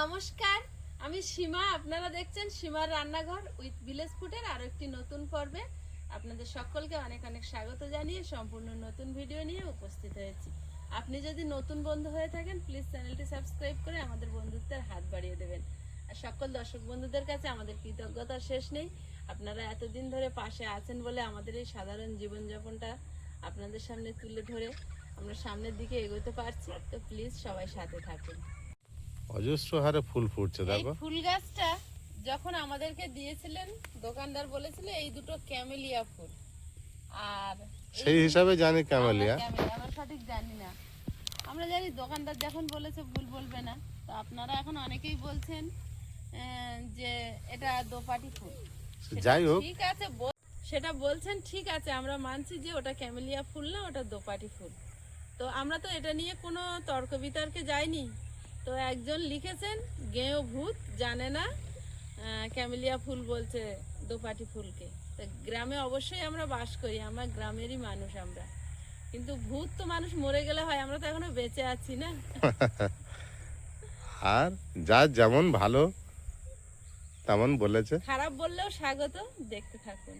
নমস্কার, আমি সীমা, আপনারা দেখছেন সীমার রান্নাঘর উইথ ভিলেজ ফুডের আরও একটি নতুন পর্বে। আপনাদের সকলকে অনেক অনেক স্বাগত জানিয়ে সম্পূর্ণ নতুন ভিডিও নিয়ে উপস্থিত হয়েছি। আপনি যদি নতুন বন্ধু হয়ে থাকেন প্লিজ চ্যানেলটি সাবস্ক্রাইব করে আমাদের বন্ধুত্বের হাত বাড়িয়ে দেবেন। আর সকল দর্শক বন্ধুদের কাছে আমাদের কৃতজ্ঞতা শেষ নেই। আপনারা এতদিন ধরে পাশে আছেন বলে আমাদের এই সাধারণ জীবনযাপনটা আপনাদের সামনে তুলে ধরে আমরা সামনের দিকে এগোতে পারছি। তো প্লিজ সবাই সাথে থাকুন। অজস্র হারে ফুল ফুটছে দেখো। ফুল গাছটা যখন আমাদেরকে দিয়েছিলেন দোকানদার বলেছিল এই দুটো ক্যামেলিয়া ফুল। আর সেই হিসাবে জানি ক্যামেলিয়া। আমরা সঠিক জানি না। আমরা জানি দোকানদার যখন বলেছে ভুল বলবে না। তো আপনারা এখন অনেকেই বলছেন যে এটা দোপাটি ফুল। যাই হোক। ঠিক আছে সেটা বলছেন ঠিক আছে আমরা মানছি যে ওটা ক্যামেলিয়া ফুল না ওটা দোপাটি ফুল। তো আমরা তো এটা নিয়ে কোনো তর্ক বিতর্কে যাইনি। তো একজন লিখেছেন গেঁয়ো ভূত জানে না ক্যামেলিয়া ফুল বলছে দোপাটি ফুলকে। তো গ্রামে অবশ্যই আমরা বাস করি আমরা গ্রামেরই মানুষ আমরা। কিন্তু ভূত তো মানুষ মরে গেলে হয় আমরা তো এখনও বেঁচে আছি না। আর যার যেমন ভালো তেমন বলেছে। খারাপ বললেও স্বাগত দেখতে থাকুন।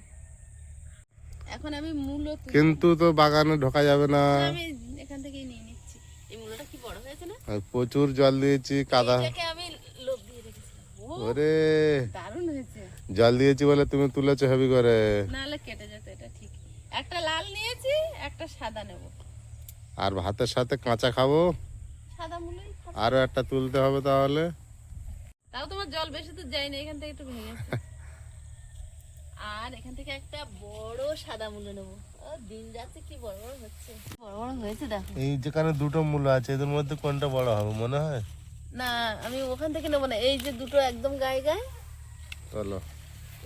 এখন আমি মূলো। কিন্তু তো বাগানে ঢোকা যাবে না। আমি এখান থেকেই নিয়ে নিচ্ছি এই মূলটা কি বড় হয়েছে না? আর প্রচুর জল দিয়েছি কাদা। এটাকে আমি লোভ দিয়ে রেখেছিলাম। ওরে। দারুণ হয়েছে। জল দিয়েছি বলে তুমি তুলেছো হেবি করে। নাহলে কেটে যেত এটা ঠিক। একটা লাল নিয়েছি একটা সাদা নেব। আর ভাতের সাথে কাঁচা খাব। সাদা মূলই আরও একটা তুলতে হবে তাহলে। তাও তোমার জল বেশি তো যায়নি এখান থেকে একটু ভেঙেছে আর এখান থেকে একটা বড় সাদা মূলো নেব। ও, দিন যাচ্ছে কি বড় বড় হচ্ছে। বড় বড় হয়েছে দেখো। এই যেখানে দুটো মূল্য আছে এদের মধ্যে কোনটা বড় হবে মনে হয়? না আমি ওখান থেকে নেব না। এই যে দুটো একদম গায়ে গায়ে। চলো।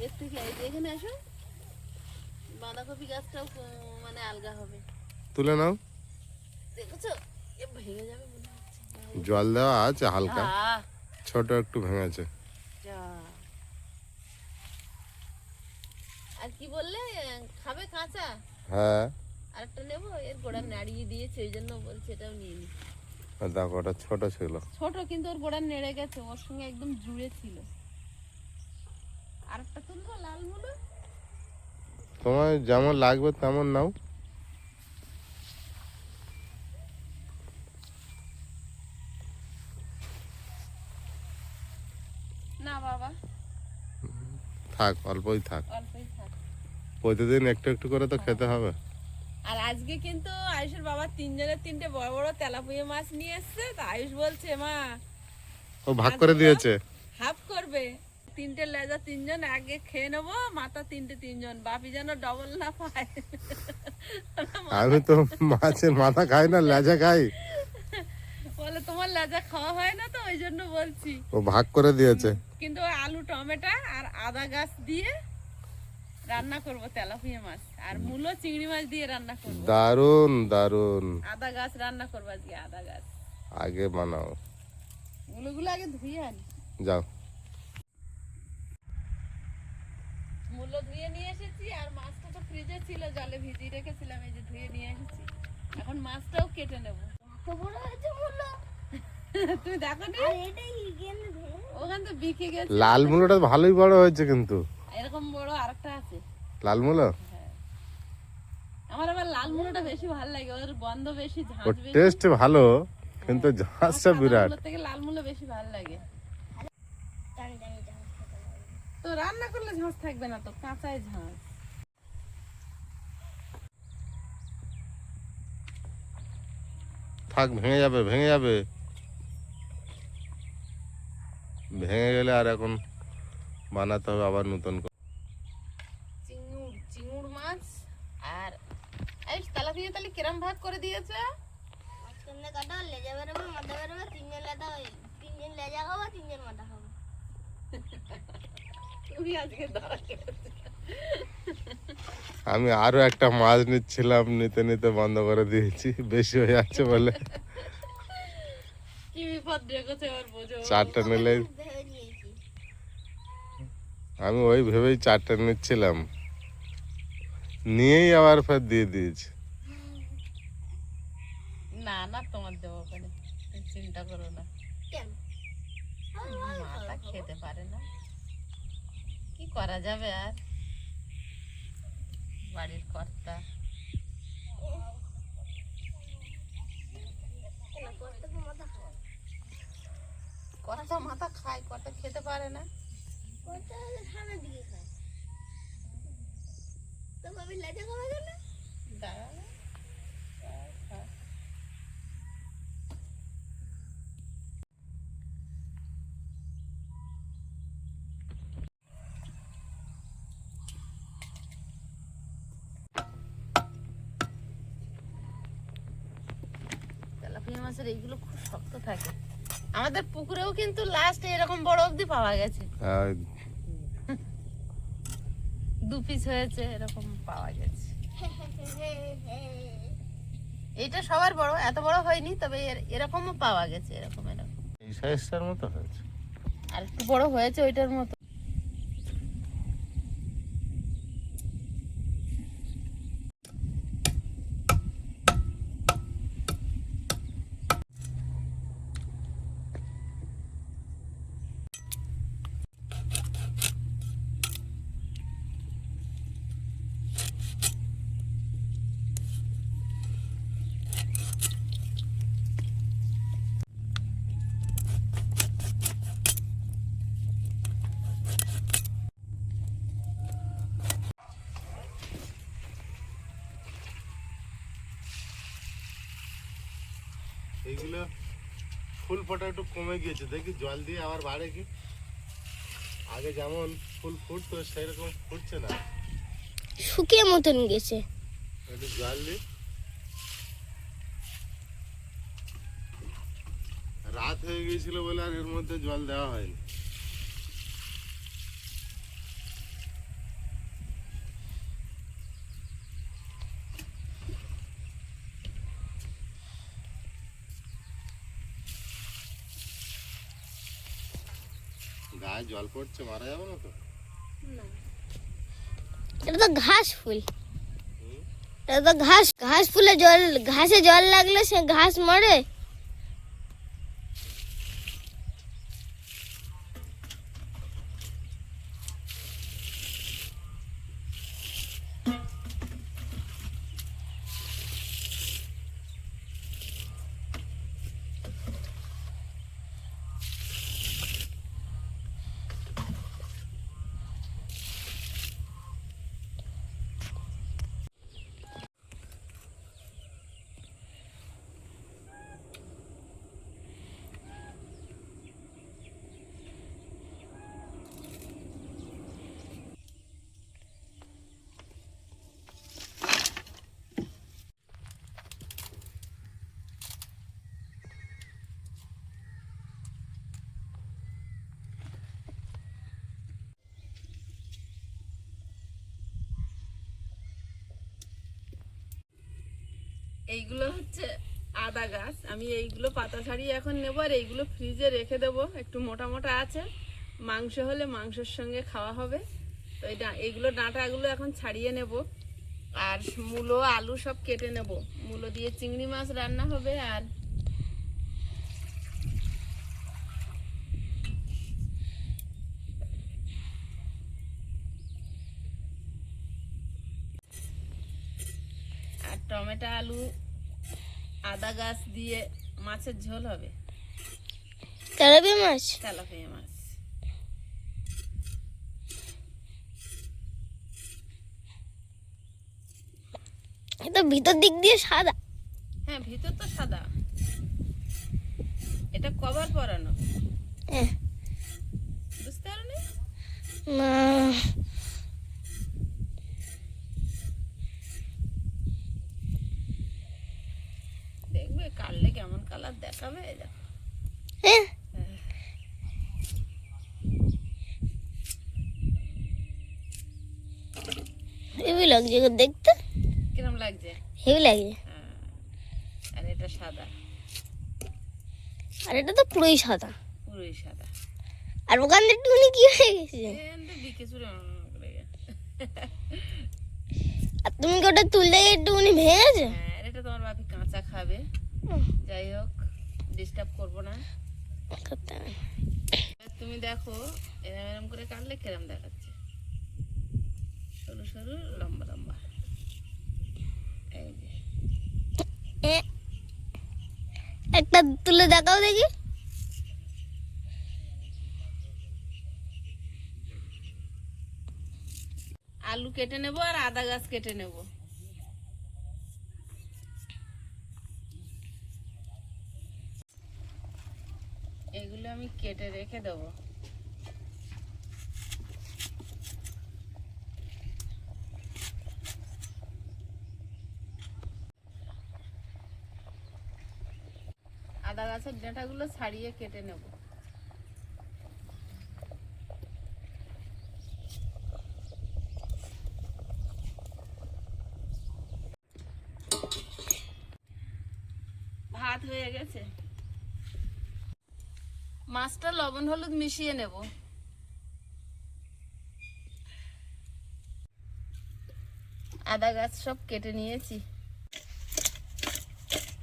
এর থেকে এই যে এখানে আসো। বাঁধাকপি গাছটাও মানে আলগা হবে। তুলে নাও। দেখেছ? এ ভেঙে যাবে জল দেওয়া আছে হালকা। ছোট একটু ভেঙেছে যা। আর কি বললে খাবে কাঁচা হ্যাঁ। আর একটা এর গোড়া নাড়িয়ে দিয়েছে ওই জন্য বলছে এটাও নিয়ে নি। দেখো ওটা ছোট ছিল। ছোট কিন্তু ওর গোড়া নেড়ে গেছে ওর সঙ্গে একদম জুড়ে ছিল। তুলবো লাল মুলো? তোমার যেমন লাগবে তেমন নাও। না বাবা। থাক অল্পই থাক। অল্পই থাক প্রতিদিন একটু একটু করে তো খেতে হবে। আর আজকে কিন্তু আয়ুষের বাবা তিনজনের তিনটে বড় বড় তেলাপুয়া মাছ নিয়ে এসছে তো আয়ুষ বলছে মা ও ভাগ করে দিয়েছে? হাফ করবে। তিনটে লেজা তিনজন আগে খেয়ে নেব মাথা তিনটে তিনজন বাপি যেন ডবল না পায়। আমি তো মাছের মাথা খাই না লেজা খাই। বলে তোমার লেজা খাওয়া হয় না তো ওই জন্য বলছি। ও ভাগ করে দিয়েছে। কিন্তু আলু টমেটো আর আদা গাছ দিয়ে রান্না করব তেলাপিয়া মাছ আর মূলো চিংড়ি মাছ দিয়ে রান্না করব। দারুণ দারুণ আদা গাছ রান্না করব আজকে আদা গাছ। আগে বানাও। মূলোগুলো আগে ধুয়ে আনি। যাও। মূলো ধুয়ে নিয়ে এসেছি আর মাছটা তো ফ্রিজে ছিল জলে ভিজিয়ে রেখেছিলাম এই যে ধুয়ে নিয়ে এসেছি। এখন মাছটাও কেটে নেব। তুমি দেখো নি? ওখান তো বিকে গেছে। লাল মূলোটা ভালোই বড় হয়েছে কিন্তু। এরকম বড় আরেকটা আছে। লাল মূলো আমার আবার লাল মূলোটা বেশি ভালো লাগে ওর গন্ধ বেশি ওর বেশি। টেস্ট ভালো কিন্তু ঝাঁসটা সাদা বিরাট। থেকে লাল মূলো বেশি ভালো লাগে। তো রান্না করলে ঝাঁজ থাকবে না তো কাঁচায় ঝাঁজ। থাক ভেঙে যাবে ভেঙে যাবে। ভেঙে গেলে আর এখন বানাতে হবে আবার নতুন করে চিংড় চিংড় মাছ আর তেলাপিয়া তাহলে কিরম ভাগ করে দিয়েছে? মাঝখানে কাটা লেজা বেরোবে মাথা বেরোবে তিনজন লেজা তিনজন লেজা খাব তিনজন মাথা খাব তুমি আজকে ধরা আমি আরও একটা মাছ নিচ্ছিলাম নিতে নিতে বন্ধ করে দিয়েছি বেশি হয়ে যাচ্ছে বলে। চারটা নিলে আমি ওই ভেবেই চারটা নিচ্ছিলাম। নিয়েই আবার ফের দিয়ে দিয়েছি। না না তোমার দেবো তুমি চিন্তা করো না। মাথা খেতে পারে না। কি করা যাবে আর? বাড়ির কর্তা। করতে মাথা খায়। কর্তা খেতে পারে না। দিকে খায়। তো ভাবি লেজা খাওয়া দাঁড়া খা। তেলাপিয়া মাছের এইগুলো খুব শক্ত থাকে। আমাদের পুকুরেও কিন্তু লাস্ট এরকম বড় অবধি পাওয়া গেছে। দু পিস হয়েছে এরকম পাওয়া গেছে। এটা সবার বড় এত বড় হয়নি তবে এর- এরকমও পাওয়া গেছে এরকম এরকম। এই সাইজটার মতো হয়েছে। আর একটু বড় হয়েছে ওইটার মতো। এইগুলো ফুল ফোটা একটু কমে গিয়েছে। দেখি জল দিয়ে আবার বাড়ে কি? আগে যেমন ফুল ফুটতো সেরকম ফুটছে না। শুকিয়ে মতন গেছে। একটু জল দিই। রাত হয়ে গিয়েছিল বলে আর এর মধ্যে জল দেওয়া হয়নি। গায়ে জল পড়ছে মারা যাবে না তো এটা তো ঘাস ফুল এটা তো ঘাস ঘাস ফুলে জল ঘাসে জল লাগলে সে ঘাস মরে এইগুলো হচ্ছে আদা গাছ। আমি এইগুলো পাতা ছাড়িয়ে এখন নেব, আর এইগুলো ফ্রিজে রেখে দেব। একটু মোটা মোটা আছে। মাংস হলে মাংসের সঙ্গে খাওয়া হবে। তো এটা এইগুলো ডাঁটাগুলো এখন ছাড়িয়ে নেব। আর মূলো, আলু সব কেটে নেব। মূলো দিয়ে চিংড়ি মাছ রান্না হবে, আর টমেটো আলু আদা গাছ দিয়ে মাছের ঝোল হবে। তেলাপিয়া মাছ? তেলাপিয়া মাছ। এটা ভিতর দিক দিয়ে সাদা। হ্যাঁ ভিতর তো সাদা। এটা কভার পরানো? হ্যাঁ। বুঝতে পারোনি? না দেখবে কাটলে কেমন কালার দেখাবে? হ্যাঁ। হেভি লাগছে গো দেখতে। কিরম লাগছে? হেভি লাগছে। হ্যাঁ। আর এটা সাদা। আর এটা তো পুরোই সাদা। পুরোই সাদা। আর ওখান থেকে টুনি কি হয়ে গেছে। আর তুমি কি ওটা তুলতে গিয়ে একটুখানি ভেঙে গেছে হ্যাঁ আর এটা তোমার বাপি কাঁচা খাবে। যাই হোক ডিস্টার্ব করব না। তুমি দেখো এরম এরম করে কাটলে কেরম দেখাচ্ছে? সরু সরু লম্বা লম্বা। এই যে। একটা তুলে দেখাও দেখি। আলু কেটে নেব আর আদা গাছ কেটে নেব। এগুলো আমি কেটে রেখে দেবো। আদা গাছের ডাঁটাগুলো ছাড়িয়ে কেটে নেব ভাত হয়ে গেছে মাছটা লবণ হলুদ মিশিয়ে নেব। আদা গাছ সব কেটে নিয়েছি।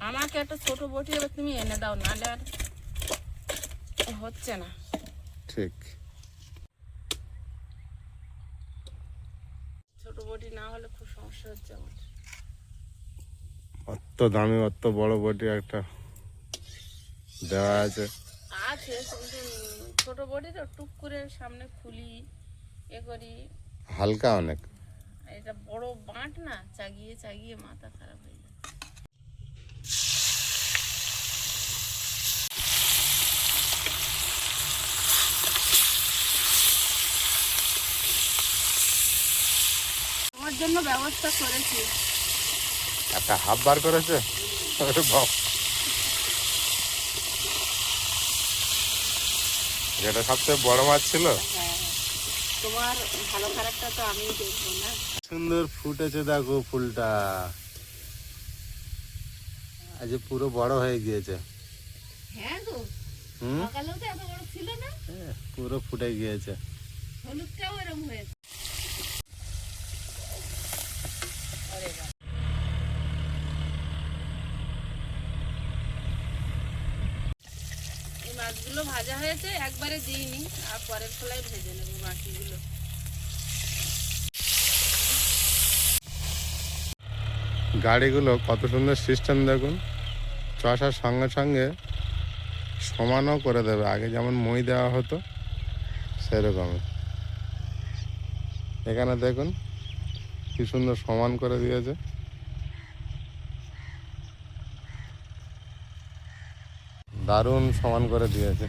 আমাকে একটা ছোট বটি এবার তুমি এনে দাও নাহলে আর হচ্ছে না। ঠিক। ছোট বটি না হলে খুব সমস্যা হচ্ছে আমার। অত দামি অত বড় বটি একটা দেওয়া আছে। আছে কিন্তু ছোট বটি তো টুক করে সামনে খুলি এ করি। হালকা অনেক। এটা বড় বাঁট না চাগিয়ে চাগিয়ে মাথা খারাপ হয়ে যায় জন্য ব্যবস্থা করেছি। একটা হাফ বার করেছে? ওরে যেটা সবচেয়ে বড় মাছ ছিল? তোমার ভালো খারাপটা তো আমিই দেখব না। সুন্দর ফুটেছে দেখো ফুলটা। আজ পুরো বড় হয়ে গিয়েছে। হ্যাঁ গো সকালেও তো এত বড় ছিল না। হ্যাঁ, পুরো ফুটে গিয়েছে। হলুদটাও এরম হয়েছে। মাছগুলো ভাজা হয়েছে, একবারে দিইনি আর পরের ফলাই ভেজে নেব বাকিগুলো। গাড়িগুলো কত সুন্দর সিস্টেম দেখুন। চষার সঙ্গে সঙ্গে সমানও করে দেবে। আগে যেমন মই দেওয়া হতো সেরকমই এখানে দেখুন, কি সুন্দর সমান করে দিয়েছে। দারুণ সমান করে দিয়েছে।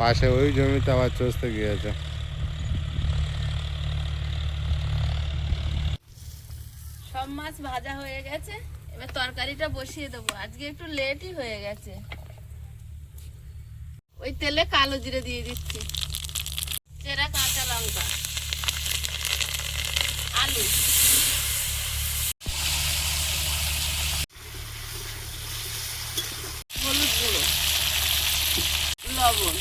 পাশে ওই জমিতে আবার চষতে গিয়েছে। সব মাছ ভাজা হয়ে গেছে, এবার তরকারিটা বসিয়ে দেবো। আজকে একটু লেটই হয়ে গেছে। ওই তেলে কালো জিরে দিয়ে দিচ্ছি। চেরা কাঁচা লঙ্কা। আলু হলুদ গুঁড়ো লবণ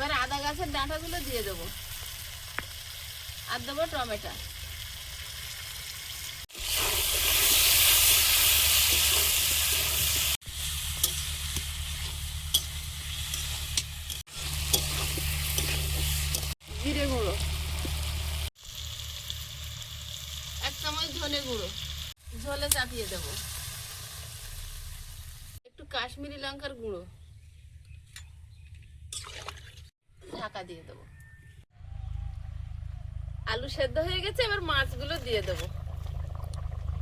এবার আদা গাছের ডাঁটাগুলো দিয়ে দেবো। আর দেবো টমেটো। জিরে গুঁড়ো। এক চামচ ধনে গুঁড়ো। ঝোলে চাপিয়ে দেবো। একটু কাশ্মীরি লঙ্কার গুঁড়ো। ঢাকা দিয়ে দেবো। আলু সেদ্ধ হয়ে গেছে এবার মাছগুলো দিয়ে দেবো।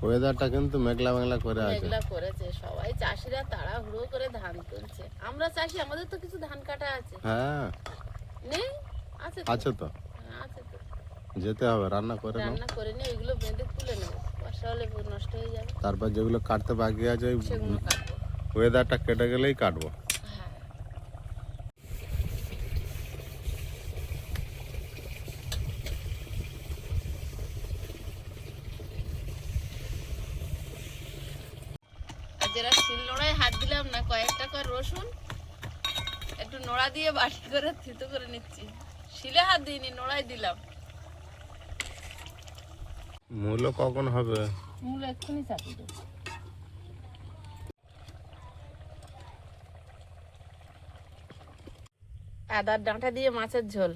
ওয়েদারটা কিন্তু মেঘলা মেঘলা করে আছে। মেঘলা করেছে সবাই চাষিরা তাড়াহুড়ো করে ধান তুলছে। আমরা চাষি আমাদের তো কিছু ধান কাটা আছে। হ্যাঁ। নেই? আছে তো? আছে তো। হ্যাঁ, আছে তো। যেতে হবে রান্না করে রান্না করে নিয়ে ওইগুলো বেঁধে তুলে নেব। বর্ষা হলে নষ্ট হয়ে যাবে। তারপর যেগুলো কাটতে বাকি আছে ওয়েদারটা কেটে গেলেই কাটবো হ্যাঁ আজের আর শিল নোড়ায় হাত দিলাম না কয়েকটা কর রসুন একটু নোড়া দিয়ে বাটি করে থিতো করে নিচ্ছি হাত দিইনি দিলাম। মূল্য কখন হবে? মূল এক্ষুনি দেবো। আদার ডাঁটা দিয়ে মাছের ঝোল।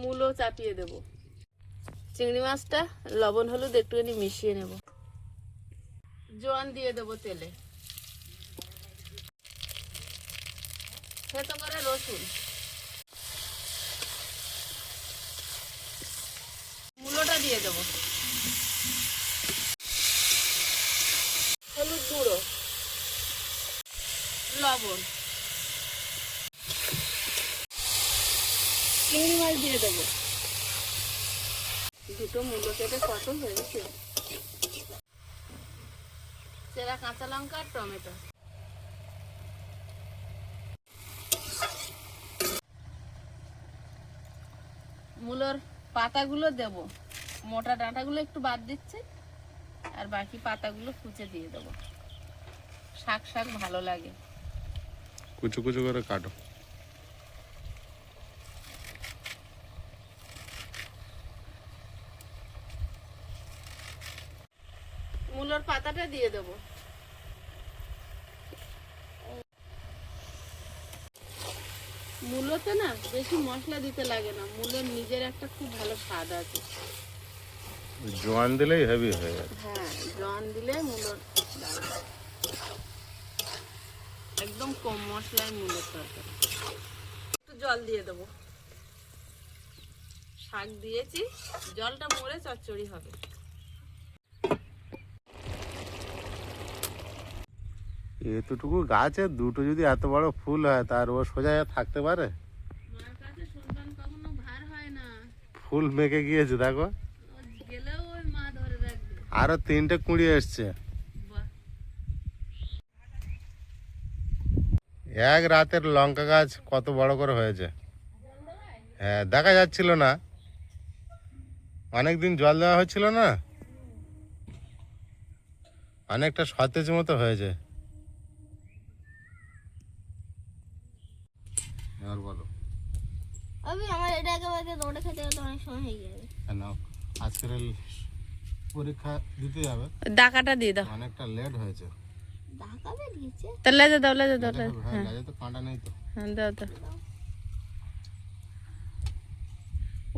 মূলও চাপিয়ে দেব। চিংড়ি মাছটা লবণ হলুদ একটুখানি মিশিয়ে নেব। জোয়ান দিয়ে দেবো তেলে। থেতো করে রসুন। মূলোটা দিয়ে দেবো। হলুদ গুঁড়ো। লবণ। চিংড়ি মাছ দিয়ে দেবো। দুটো মূলো কেটে কত হয়েছে? সেরা কাঁচা লঙ্কা আর টমেটো। মূলোর পাতাগুলো দেব। মোটা ডাঁটাগুলো একটু বাদ দিচ্ছে আর বাকি পাতাগুলো কুচে দিয়ে দেবো। শাক শাক ভালো লাগে। কুচু কুচু করে কাটো। মূলোর পাতাটা দিয়ে দেব। মূলোতে না বেশি মশলা দিতে লাগে না মূলের নিজের একটা খুব ভালো স্বাদ আছে। জোয়ান দিলেই হেভি হয়ে যাবে হ্যাঁ জন দিলে মূলোর একদম কম মশলায় মূলের তরকারি। একটু জল দিয়ে দেবো। শাক দিয়েছি জলটা মরে চচ্চড়ি হবে। এতটুকু গাছে দুটো যদি এত বড় ফুল হয় তার ও সোজা থাকতে পারে? ফুল মেকে গিয়েছে দেখো। আরও তিনটে কুড়ি এসছে। এক রাতের লঙ্কা গাছ কত বড় করে হয়েছে? হ্যাঁ দেখা যাচ্ছিল না। অনেকদিন জল দেওয়া হচ্ছিল না? অনেকটা সতেজ মতো হয়েছে। এবার বলো। আমি আমার এটা একেবারে দৌড়ে খেতে গেলে অনেক সময় হয়ে যাবে কেন? আজকের পরীক্ষা দিতে যাবে। ডাকাটা দিয়ে দাও। অনেকটা লেট হয়েছে। ঢাকা বেরিয়েছে তা লেজে দাও লেজে দাও হ্যাঁ লেজে তো কাঁটা নেই তো। হ্যাঁ দাও দাও।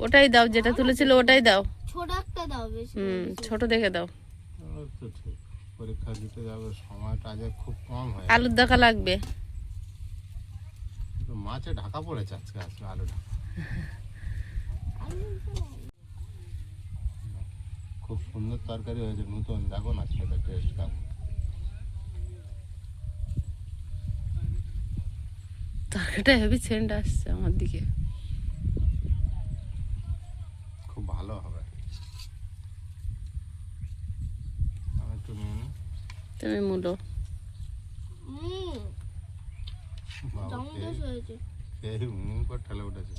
ওটাই দাও যেটা তুলেছিল ওটাই দাও। ছোট একটা দাও বেশি হুম ছোট দেখে দাও। তো ঠিক। পরীক্ষা দিতে যাবে সময়টা আজ খুব কম হয় আলুর দেখা লাগবে। মাছে ঢাকা পড়েছে আজকে আজকে আলু খুব সুন্দর তরকারি হয়েছে নতুন। দেখো না খেতে টেস্ট কেমন। তরকারিটা হেভি সেন্ট আসছে আমার দিকে। খুব ভালো হবে। তুমি মূলো হুম হয়েছে উঠেছে।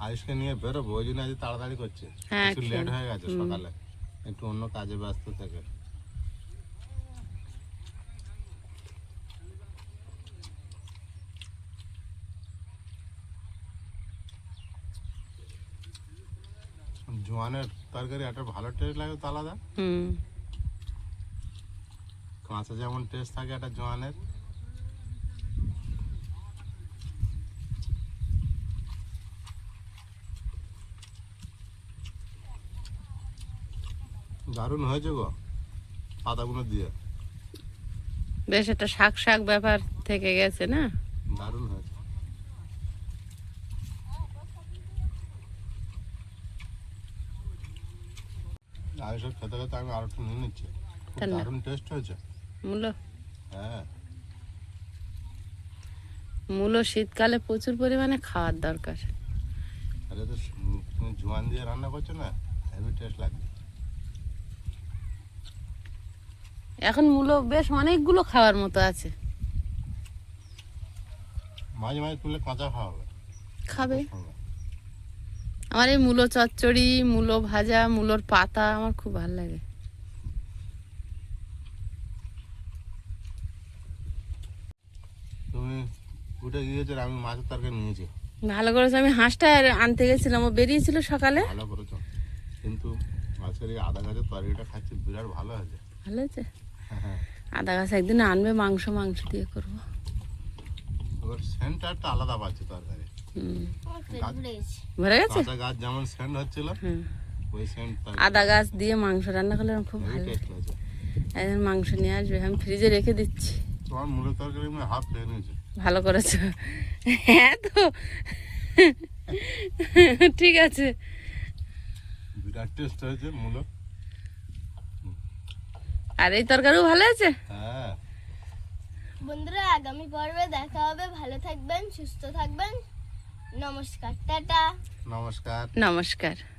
আয়ুষকে নিয়ে বেরোবো ওই জন্য আজ তাড়াতাড়ি করছে। হ্যাঁ, একটু লেট হয়ে গেছে সকালে। একটু অন্য কাজে ব্যস্ত থেকে। জোয়ানের তরকারি একটা ভালো টেস্ট লাগে তো আলাদা। হুম। কাঁচা যেমন টেস্ট থাকে একটা জোয়ানের। দারুণ হয়েছে গো পাতাগুলো দিয়ে। বেশ একটা শাক শাক ব্যাপার থেকে গেছে না? দারুণ হয়েছে। আয়ুষের খেতে খেতে আমি আরও একটু নিয়ে নিচ্ছি। খুব দারুণ টেস্ট হয়েছে। মূলো? হ্যাঁ। মূলো শীতকালে প্রচুর পরিমাণে খাওয়ার দরকার। আরে তো তুমি জোয়ান দিয়ে রান্না করছ না? হেভি টেস্ট লাগবে এখন মূলো বেশ অনেকগুলো খাওয়ার মতো আছে। মাঝে মাঝে তুলে কাঁচা খাওয়া হবে। খাবে। আমার এই মূলো চচ্চড়ি মূলো ভাজা মূলোর পাতা আমার খুব ভালো লাগে। তুমি উঠে গিয়েছো আমি মাছের তরকারি নিয়েছি। ভালো করেছে আমি হাঁসটা আনতে গেছিলাম ও বেরিয়েছিল সকালে। ভালো করেছ। কিন্তু এই আদা গাছের তরকারিটা খাচ্ছি বিরাট ভালো হয়েছে। ভালো আছে হ্যাঁ হ্যাঁ। আদা গাছ একদিন আনবে মাংস মাংস দিয়ে করব। ওর সেন্টারটা আলাদা পাচ্ছে তরকারি। ভরে গেছে? গাছ যেমন সেন্ট হচ্ছিল ওই আদা গাছ দিয়ে মাংস রান্না করলে আমার খুব ভালো। একদিন মাংস নিয়ে আসবে আমি ফ্রিজে রেখে দিচ্ছি। তোমার মূলের তরকারি আমি হাফ খেয়ে নিয়েছি। ভালো করেছ। হ্যাঁ তো। ঠিক আছে। বিরাট টেস্ট হয়েছে মূলো আর এই তরকারিও ভালো আছে হ্যাঁ। বন্ধুরা আগামী পর্বে দেখা হবে। ভালো থাকবেন সুস্থ থাকবেন। নমস্কার টাটা। নমস্কার। নমস্কার।